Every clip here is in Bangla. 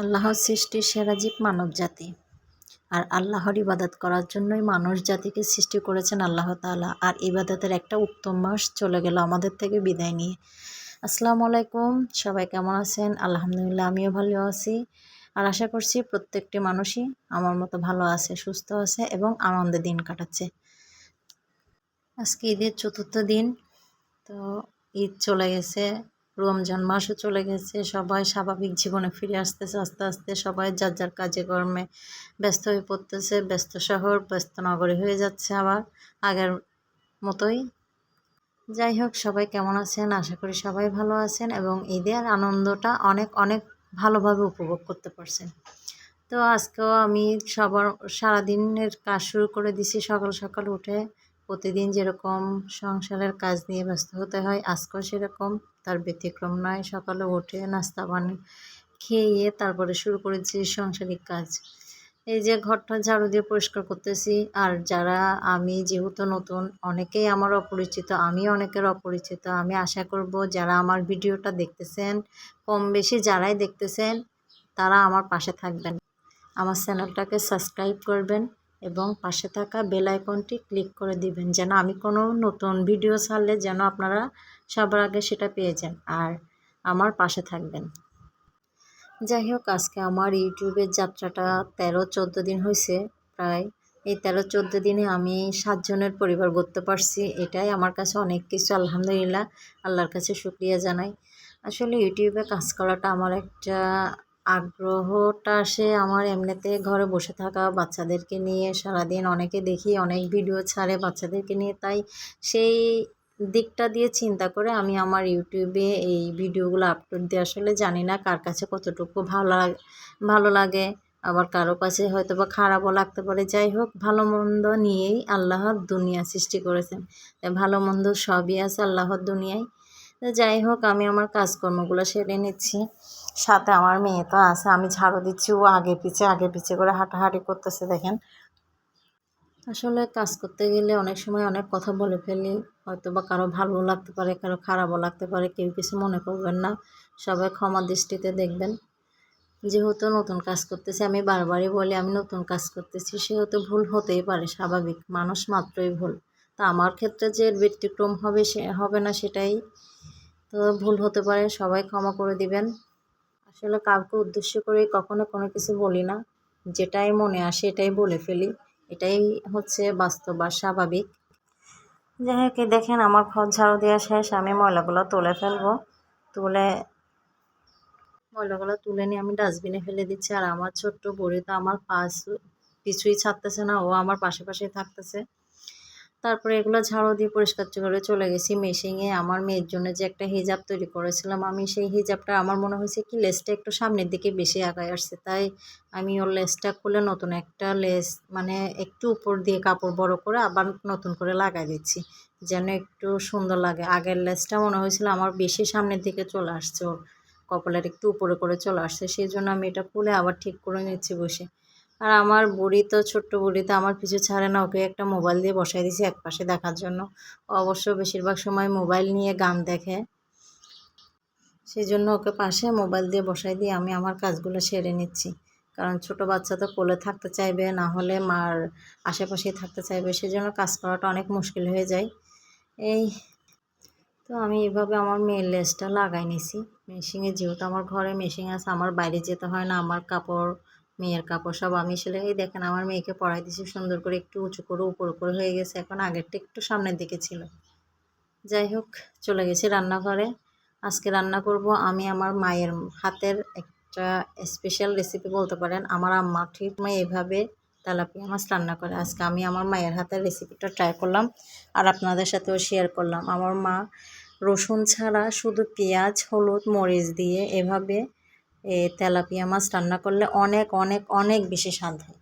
আল্লাহর সৃষ্টির সেরা জীব মানব জাতি আর আল্লাহর ইবাদত করার জন্যই মানুষ জাতিকে সৃষ্টি করেছেন আল্লাহ তাআলা। আর ইবাদতের একটা উত্তম মাস চলে গেল আমাদের থেকে বিদায় নিয়ে। আসসালামু আলাইকুম, সবাই কেমন আছেন? আলহামদুলিল্লাহ, আমিও ভালো আছি। আর আশা করছি প্রত্যেকটি মানুষই আমার মতো ভালো আছে, সুস্থ আছে এবং আনন্দে দিন কাটাচ্ছে। আজকে ঈদের চতুর্থ দিন, তো ঈদ চলে গেছে। রমজান মাসও চলে গেছে, সবাই স্বাভাবিক জীবনে ফিরে আসতেছে, আস্তে আস্তে সবাই যার যার কাজে কর্মে ব্যস্ত হয়ে পড়তেছে, ব্যস্ত শহর, ব্যস্ত নগরী হয়ে যাচ্ছে আবার আগের মতোই। যাই হোক, সবাই কেমন আছেন? আশা করি সবাই ভালো আছেন এবং ঈদের আনন্দটা অনেক অনেক ভালোভাবে উপভোগ করতে পারছেন। তো আজকেও আমি সবার সারাদিনের কাজ শুরু করে দিছি, সকাল সকাল উঠে প্রতিদিন যেরকম সংসারের কাজ নিয়ে ব্যস্ত হতে হয়, আজকেও সেরকম। তার ব্যতিক্রম নয়, সকালে উঠে নাস্তা পানি খেয়ে তারপরে শুরু করেছি সাংসারিক কাজ। এই যে ঘরটা ঝাড়ু দিয়ে পরিষ্কার করতেছি, আর যারা আমি যেহেতু নতুন, অনেকেই আমার অপরিচিত, আমি অনেকের অপরিচিত। আমি আশা করব যারা আমার ভিডিওটা দেখতেছেন, কম বেশি যারাই দেখতেছেন, তারা আমার পাশে থাকবেন। আমার চ্যানেলটাকে সাবস্ক্রাইব করবেন। এবং পাশে থাকা বেল আইকনটি ক্লিক করে দিবেন, যেন আমি কোনো নতুন ভিডিও ছাড়লে যেন আপনারা সবার আগে সেটা পেয়ে যান আর আমার পাশে থাকবেন। যাই হোক, আজকে আমার ইউটিউবের যাত্রাটা তেরো চোদ্দ দিন হয়েছে প্রায়। এই তেরো চোদ্দ দিনে আমি সাতজনের পরিবার গড়তে পারছি, এটাই আমার কাছে অনেক কিছু, আলহামদুলিল্লাহ, আল্লাহর কাছে শুক্রিয়া জানাই। আসলে ইউটিউবে কাজ করাটা আমার একটা আগ্রহটা আসে আমার এমনিতে ঘরে বসে থাকা বাচ্চাদেরকে নিয়ে সারাদিন অনেকে দেখি, অনেক ভিডিও ছাড়ে বাচ্চাদেরকে নিয়ে। তাই সেই দিকটা দিয়ে চিন্তা করে আমি আমার ইউটিউবে এই ভিডিওগুলো আপলোড দিয়ে আসলে জানি না কার কাছে কতটুকু ভালো লাগে ভালো লাগে। আবার কারও কাছে হয়তো বা খারাপও লাগতে পারে। যাই হোক, ভালো মন্দ নিয়েই আল্লাহর দুনিয়া সৃষ্টি করেছেন। তাই ভালো মন্দ সবই আছে আল্লাহর দুনিয়ায়। যাই হোক, আমি আমার কাজকর্মগুলো সেরে নিচ্ছি। সাথে আমার মেয়ে তো আছে, আমি ঝাড়ু দিচ্ছি, ও আগে পিছে আগে পিছে করে হাঁটাহাঁটি করতেছে, দেখেন। আসলে কাজ করতে গেলে অনেক সময় অনেক কথা বলে ফেলি হয়তো বা কারও ভালো লাগতে পারে, কারও খারাপও লাগতে পারে, কেউ কিছু মনে করবেন না, সবাই ক্ষমা দৃষ্টিতে দেখবেন। যেহেতু নতুন কাজ করতেছি, আমি বারবারই বলি আমি নতুন কাজ করতেছি, সেহেতু ভুল হতেই পারে, স্বাভাবিক, মানুষ মাত্রই ভুল। তা আমার ক্ষেত্রে যে ব্যতিক্রম হবে সে হবে না সেটাই, তো ভুল হতে পারে, সবাই ক্ষমা করে দিবেন। আসলে কাউকে উদ্দেশ্য করে কখনো কোনো কিছু বলি না। যেটাই মনে আসে এটাই বলে ফেলি। এটাই হচ্ছে বাস্তব বা স্বাভাবিক। যাই হোক দেখেন আমার ঘর ঝাড়ু দেওয়া শেষ। আমি ময়লাগুলো তুলে ফেলব। তুলে ময়লাগুলো তুলে নিয়ে আমি ডাস্টবিনে ফেলে দিচ্ছি। আর আমার ছোট্ট বড়ি তো আমার পাশ কিছুই ছাড়তেছে না। ও আমার পাশে পাশে থাকতেছে। তারপরে এগুলো ঝাড়ু দিয়ে পরিষ্কার করে চলে গেছি মেশিংয়ে আমার মেয়ের জন্য যে একটা হিজাব তৈরি করেছিলাম, আমি সেই হিজাবটা আমার মনে হয়েছে কি লেসটা একটু সামনের দিকে বেশি আগায় আসছে। তাই আমি ওর লেসটা খুলে নতুন একটা লেস মানে একটু উপর দিয়ে কাপড় বড় করে আবার নতুন করে লাগাই দিচ্ছি, যেন একটু সুন্দর লাগে। আগের লেসটা মনে হয়েছিল আমার বেশি সামনের দিকে চলে আসছে, ওর কপালের একটু উপরে করে চলে আসছে, সেই জন্য আমি এটা খুলে আবার ঠিক করে নিচ্ছি বসে। আর আমার বুড়ি তো, ছোট্ট বুড়ি তো আমার পিছু ছাড়ে না, ওকে একটা মোবাইল দিয়ে বসাই দিয়েছি এক পাশে দেখার জন্য। অবশ্য বেশিরভাগ সময় মোবাইল নিয়ে গান দেখে। সেই জন্য ওকে পাশে মোবাইল দিয়ে বসাই দিয়ে আমি আমার কাজগুলো সেরে নিচ্ছি। কারণ ছোট বাচ্চা তো কোলে থাকতে চাইবে, না হলে মার আশেপাশেই থাকতে চাইবে, সেজন্য কাজ করাটা অনেক মুশকিল হয়ে যায়। এই তো আমি এভাবে আমার মেয়ের লেসটা লাগাই নিছি। মেশিনে যেহেতু আমার ঘরে মেশিন আছে, আমার বাইরে যেতে হয় না, আমার কাপড় মেয়ের কাপড় সব আমি সেলাই দেখেন আমার মেয়েকে পড়াই দিয়েছি, সুন্দর করে একটু উঁচু করে উপর উপরে হয়ে গেছে, এখন আগেরটা একটু সামনের দিকে ছিল। যাই হোক, চলে গেছি রান্নাঘরে। আজকে রান্না করব আমি আমার মায়ের হাতের একটা স্পেশাল রেসিপি বলতে পারেন। আমার আম্মা ঠিক মা এভাবে তেলাপিয়া মাছ রান্না করে। আজকে আমি আমার মায়ের হাতের রেসিপিটা ট্রাই করলাম আর আপনাদের সাথেও শেয়ার করলাম। আমার মা রসুন ছাড়া শুধু পেঁয়াজ, হলুদ, মরিচ দিয়ে এভাবে এ তেলাপিয়া মাছ রান্না করলে অনেক অনেক অনেক বেশি স্বাদ হয়,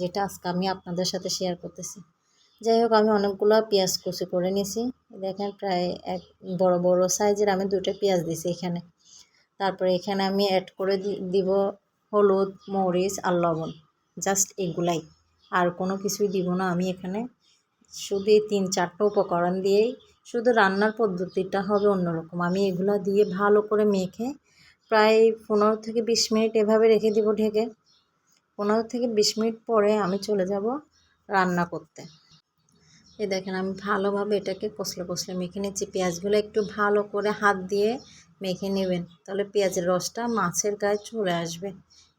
যেটা আজকে আমি আপনাদের সাথে শেয়ার করতেছি। যাই হোক, আমি অনেকগুলো পেঁয়াজ কুচি করে নিয়েছি। দেখেন প্রায় এক বড় বড় সাইজের আমি দুটো পেঁয়াজ দিছি এখানে। তারপরে এখানে আমি অ্যাড করে দিব হলুদ, মরিচ আর লবণ জাস্ট এগুলাই। আর কোনো কিছুই দিব না আমি এখানে। শুধু এই তিন, চারটা উপকরণ দিয়েই। শুধু রান্নার পদ্ধতিটা হবে অন্যরকম। আমি এগুলো দিয়ে ভালো করে মেখে প্রায় পনেরো থেকে বিশ মিনিট এভাবে রেখে দিব ঢেকে। পনেরো থেকে বিশ মিনিট পরে আমি চলে যাব রান্না করতে। এ দেখেন, আমি ভালোভাবে এটাকে কষলে কষলে মেখে নিচ্ছি। পেঁয়াজগুলো একটু ভালো করে হাত দিয়ে মেখে নেবেন, তাহলে পেঁয়াজের রসটা মাছের গায়ে চলে আসবে।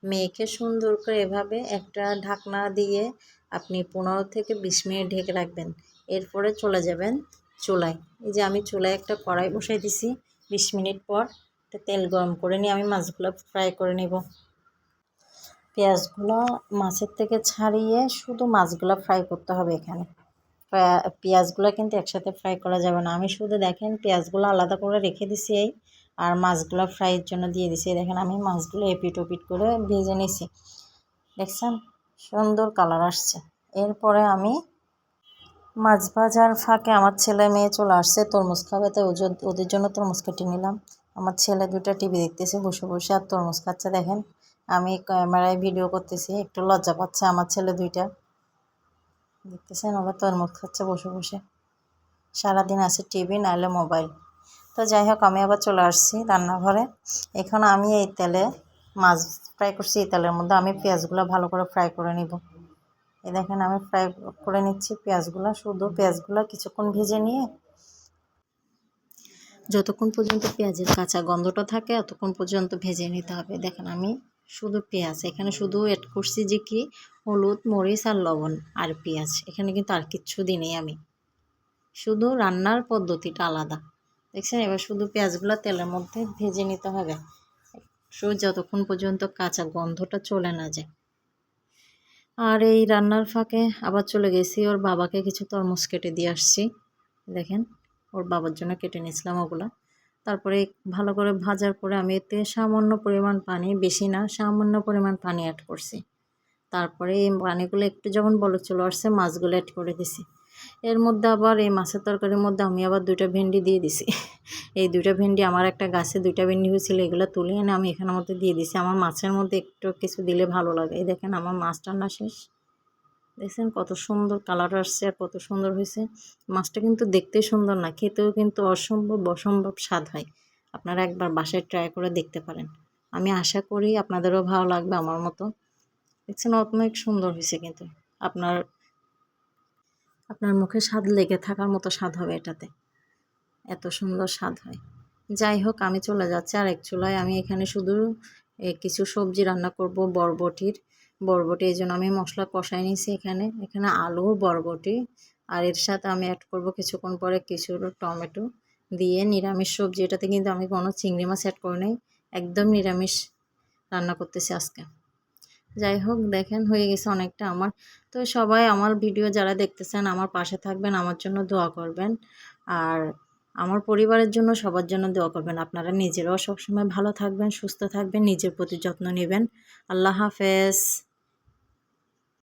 মেখে সুন্দর করে এভাবে একটা ঢাকনা দিয়ে আপনি পনেরো থেকে বিশ মিনিট ঢেকে রাখবেন। এরপরে চলে যাবেন চুলায়। এই যে আমি চুলায় একটা কড়াই বসাই দিছি বিশ মিনিট পর। তেল গরম করে নিয়ে আমি মাছগুলো ফ্রাই করে নেব। পেঁয়াজগুলো মাছের থেকে ছাড়িয়ে শুধু মাছগুলো ফ্রাই করতে হবে এখানে। পেঁয়াজগুলো কিন্তু একসাথে ফ্রাই করা যাবে না। আমি শুধু দেখেন পেঁয়াজগুলো আলাদা করে রেখে দিছি এই, আর মাছগুলো ফ্রাইয়ের জন্য দিয়ে দিছি। দেখেন আমি মাছগুলো এপিট ওপিট করে ভেজে নিছি। দেখছেন? সুন্দর কালার আসছে। এরপরে আমি মাছ ভাজার ফাঁকে আমার ছেলে মেয়ে চলে আসছে, তরমুজ খাবে তাই ওদের জন্য তরমুজ কেটে নিলাম। আমার ছেলে দুটা টিভি দেখতেছে, বসে বসে। আর তরমুজ খাচ্ছে, দেখেন। আমি ক্যামেরায় ভিডিও করতেছি, একটু লজ্জা পাচ্ছে আমার ছেলে দুইটা। দেখতেছেন, ওরা তরমুজ খাচ্ছে, বসে বসে। সারাদিন আছে টিভি, নাহলে মোবাইল। তো যাই হোক, আমি আবার চলে আসছি রান্নাঘরে। এখন আমি এই তেলে মাছ ফ্রাই করছি, এই তেলের মধ্যে আমি পেঁয়াজগুলো ভালো করে ফ্রাই করে নিব। এই দেখেন, আমি ফ্রাই করে নিচ্ছি পেঁয়াজগুলো। শুধু পেঁয়াজগুলো কিছুক্ষণ ভেজে নিয়ে যতক্ষণ পর্যন্ত পেঁয়াজের কাঁচা গন্ধটা থাকে ততক্ষণ পর্যন্ত ভেজে নিতে হবে। দেখেন আমি শুধু পেঁয়াজ, এখানে শুধু অ্যাড করছি যে কি, হলুদ, মরিচ আর লবণ আর পেঁয়াজ। এখানে কিন্তু আর কিচ্ছু দিই আমি। শুধু রান্নার পদ্ধতিটা আলাদা। দেখছেন? এবার শুধু পেঁয়াজগুলো তেলের মধ্যে ভেজে নিতে হবে। শুধু যতক্ষণ পর্যন্ত কাঁচা গন্ধটা চলে না যায়। আর এই রান্নার ফাঁকে আবার চলে গেছি। ওর বাবাকে কিছু তরমুজ কেটে দিয়ে আসছি। দেখেন? ওর বাবার জন্য কেটে নিয়েছিলাম ওগুলো। তারপরে ভালো করে ভাজার পরে আমি এতে সামান্য পরিমাণ পানি, বেশি না, সামান্য পরিমাণ পানি অ্যাড করছি। তারপরে এই পানিগুলো একটু যখন বলো চলে আসছে, মাছগুলো অ্যাড করে দিছি। এর মধ্যে আবার এই মাছের তরকারির মধ্যে আমি আবার দুইটা ভেন্ডি দিয়ে দিছি। এই দুইটা ভেন্ডি আমার একটা গাছে দুইটা ভেন্ডি হয়েছিল, এগুলো তুলে এনে আমি এখানের মধ্যে দিয়ে দিছি। আমার মাছের মধ্যে একটু কিছু দিলে ভালো লাগে। এই দেখেন আমার মাছ রান্না শেষ। দেখছেন কত সুন্দর কালার আসছে আর কত সুন্দর হয়েছে। মাছটা কিন্তু দেখতে সুন্দর না, খেতেও কিন্তু অসম্ভব অসম্ভব স্বাদ হয়। আপনারা একবার বাসায় ট্রাই করে দেখতে পারেন। আমি আশা করি আপনাদেরও ভালো লাগবে আমার মতো। দেখছেন অনেক সুন্দর হয়েছে কিন্তু। আপনার আপনার মুখে স্বাদ লেগে থাকার মতো স্বাদ হবে এটাতে। এত সুন্দর স্বাদ হয়। যাই হোক, আমি চলে যাচ্ছি আর এক চুলায়। আমি এখানে শুধু কিছু সবজি রান্না করব, বরবটির। বরবটি, এই জন্য আমি মশলা কষাই নিয়েছি এখানে। এখানে আলু, বরবটি, আর এর সাথে আমি অ্যাড করব কিছুক্ষণ পরে কিছু টমেটো দিয়ে নিরামিষ সবজি। এটাতে কিন্তু আমি কোনো চিংড়ি মাছ অ্যাড করি নাই, একদম নিরামিষ রান্না করতেছি আজকে। যাই হোক, দেখেন হয়ে গেছে অনেকটা আমার। তো সবাই আমার ভিডিও যারা দেখতেছেন, আমার পাশে থাকবেন, আমার জন্য দোয়া করবেন। আর আমার পরিবারের জন্য সবার জন্য দোয়া করবেন। আপনারা নিজেরাও সবসময় ভালো থাকবেন, সুস্থ থাকবেন, নিজের প্রতি যত্ন নেবেন। আল্লাহ হাফেজ।